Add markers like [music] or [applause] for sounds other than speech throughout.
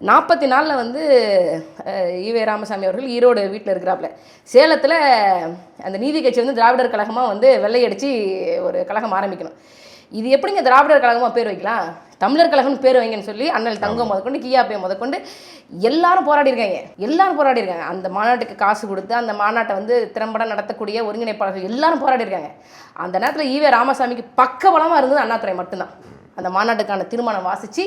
நாற்பத்தி நாலில் வந்து ஈவே ராமசாமி அவர்கள் ஈரோடு வீட்டில் இருக்கிறாப்புல சேலத்தில் அந்த நீதி கட்சி வந்து திராவிடர் கழகமாக வந்து வெள்ளையடிச்சு ஒரு கழகம் ஆரம்பிக்கணும். இது எப்படிங்க திராவிடர் கழகமாக பேர் வைக்கலாம்? தமிழர் கழகம்னு பேர் வைங்கன்னு சொல்லி அண்ணல் தங்கம் முதற்கொண்டு கியாப்பே முதற்கொண்டு எல்லாரும் போராடி இருக்காங்க எல்லாரும் போராடி இருக்காங்க அந்த மாநாட்டுக்கு காசு கொடுத்து அந்த மாநாட்டை வந்து திறம்பட நடத்தக்கூடிய ஒருங்கிணைப்பாளர்கள் எல்லாரும் போராடி இருக்காங்க அந்த நேரத்தில் ஈவே ராமசாமிக்கு பக்கபலமாக இருந்தது அண்ணாதுரை மட்டும்தான். அந்த மாநாட்டுக்கான திருமணம் வாசித்து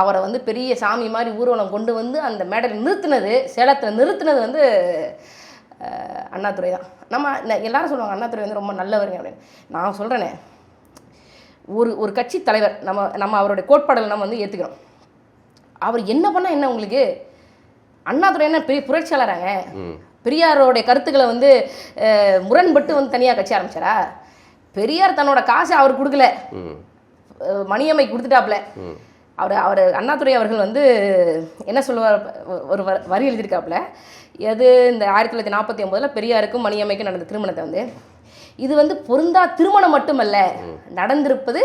அவரை வந்து பெரிய சாமி மாதிரி ஊர்வலம் கொண்டு வந்து அந்த மேடையில் நிறுத்தினது சேலத்தில் நிறுத்தினது வந்து அண்ணாதுரை தான். நம்ம எல்லாரும் சொல்லுவாங்க அண்ணாதுரை வந்து ரொம்ப நல்லவருங்க அப்படின்னு. நான் சொல்கிறேனே ஒரு ஒரு கட்சி தலைவர் நம்ம நம்ம அவருடைய கோட்பாடுகளை நம்ம வந்து ஏற்றுக்கிறோம் அவர் என்ன பண்ணால் என்ன உங்களுக்கு? அண்ணாதுரை என்ன பெரிய புரட்சியாளராங்க? பெரியாரோடைய கருத்துக்களை வந்து முரண்பட்டு வந்து தனியாக கட்சி ஆரம்பிச்சாரா? பெரியார் தன்னோட காசை அவர் கொடுக்கல. மணியம்மை கொடுத்துட்டாப்புல. ம். அவர் அவர் அண்ணாதுரை அவர்கள் வந்து என்ன சொல்லுவார் ஒரு வரி எழுதியிருக்காப்புல. எது இந்த ஆயிரத்தி தொள்ளாயிரத்தி நாற்பத்தி ஒம்போதில் பெரியாருக்கும் மணியம்மைக்கும் நடந்த திருமணத்தை வந்து இது வந்து பொருந்தா திருமணம் மட்டுமல்ல நடந்திருப்பது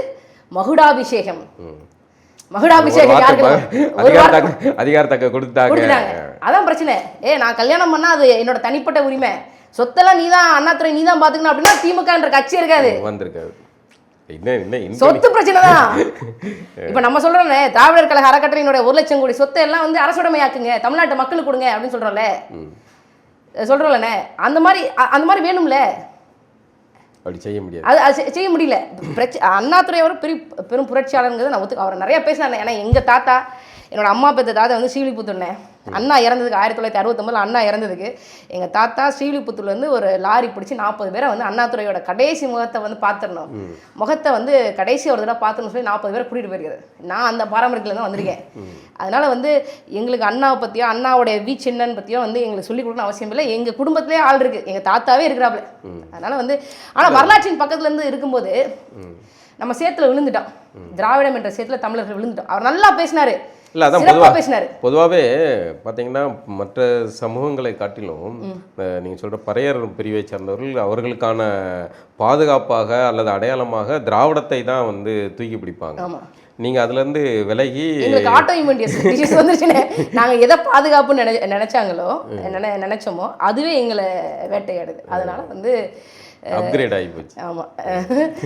மகுடாபிஷேகம். மகுடாபிஷேகம் அதிகாரத்தக்க கொடுத்தாங்க அதான் பிரச்சனை. ஏ நான் கல்யாணம் பண்ணா அது என்னோட தனிப்பட்ட உரிமை. சொத்தெல்லாம் நீ தான் அண்ணாதுரை நீ தான் பாத்துக்கணும் அப்படின்னா திமுகன்ற கட்சி இருக்காது. வந்திருக்காது. சொத்து பிரச்சனை தான் [laughs] [laughs] இப்ப நம்ம சொல்றோம்ல திராவிடர் கழக அறக்கட்டளையினுடைய ஒரு லட்சம் கோடி சொத்தை எல்லாம் வந்து அரசுடைமையாக்குங்க தமிழ்நாட்டு மக்களுக்கு கொடுங்க அப்படின்னு சொல்றோம்ல. சொல்றோம்லண்ணே அந்த மாதிரி அந்த மாதிரி வேணும்ல. அப்படி செய்ய முடியாது. அது அது செய்ய முடியல. பிரச்ச அண்ணாதுரை அவர் பெரிய பெரும் புரட்சியாளருங்கிறத நான் ஒத்து அவர் நிறைய பேசினாங்க ஏன்னா எங்க தாத்தா என்னோட அம்மா பெத்த தாத்தா வந்து ஸ்ரீவில்லிபுத்தூர்னே அண்ணா இறந்ததுக்கு ஆயிரத்தி தொள்ளாயிரத்தி அறுபத்தொம்பதுல அண்ணா இறந்ததுக்கு எங்க தாத்தா ஸ்ரீவில்லிபுத்தூர்ல இருந்து ஒரு லாரி பிடிச்சி நாற்பது பேரை வந்து அண்ணாதுரையோட கடைசி முகத்தை வந்து பார்த்துடணும். முகத்தை வந்து கடைசி ஒரு தடவை பார்த்துன்னு சொல்லி நாற்பது பேரை கூட்டிட்டு போயிருக்காரு. நான் அந்த பாரம்பரியத்துல தான் வந்திருக்கேன். அதனால வந்து எங்களுக்கு அண்ணாவை பத்தியோ அண்ணாவுடைய வி சின்னன் பத்தியோ வந்து எங்களுக்கு சொல்லிக் கொடுக்கணும் அவசியம் இல்லை. எங்க குடும்பத்திலே ஆள் இருக்கு. எங்க தாத்தாவே இருக்கிறாப்புல. அதனால வந்து ஆனா வரலாற்றின் பக்கத்துல இருந்து இருக்கும்போது நம்ம சேத்துல விழுந்துட்டோம். திராவிடம் என்ற சேத்துல தமிழர்கள் விழுந்துட்டோம். அவர் நல்லா பேசினாரு. இல்லை அதான் பொதுவாக பொதுவாகவே பார்த்தீங்கன்னா மற்ற சமூகங்களை காட்டிலும் நீங்கள் சொல்கிற பறையர் பிரிவை சார்ந்தவர்கள் அவர்களுக்கான பாதுகாப்பாக அல்லது அடையாளமாக திராவிடத்தை தான் வந்து தூக்கி பிடிப்பாங்க. நீங்கள் அதுலேருந்து விலகி ஆட்டோ இம்யூனிட்டிஸ் [laughs] வந்துருச்சுன்னு. நாங்க எதை பாதுகாப்புன்னு நினை நினைச்சாங்களோ நினை நினைச்சோமோ அதுவே எங்களை வேட்டையாடுது. அதனால வந்து அப்கிரேட் ஆகி போச்சு. ஆமா.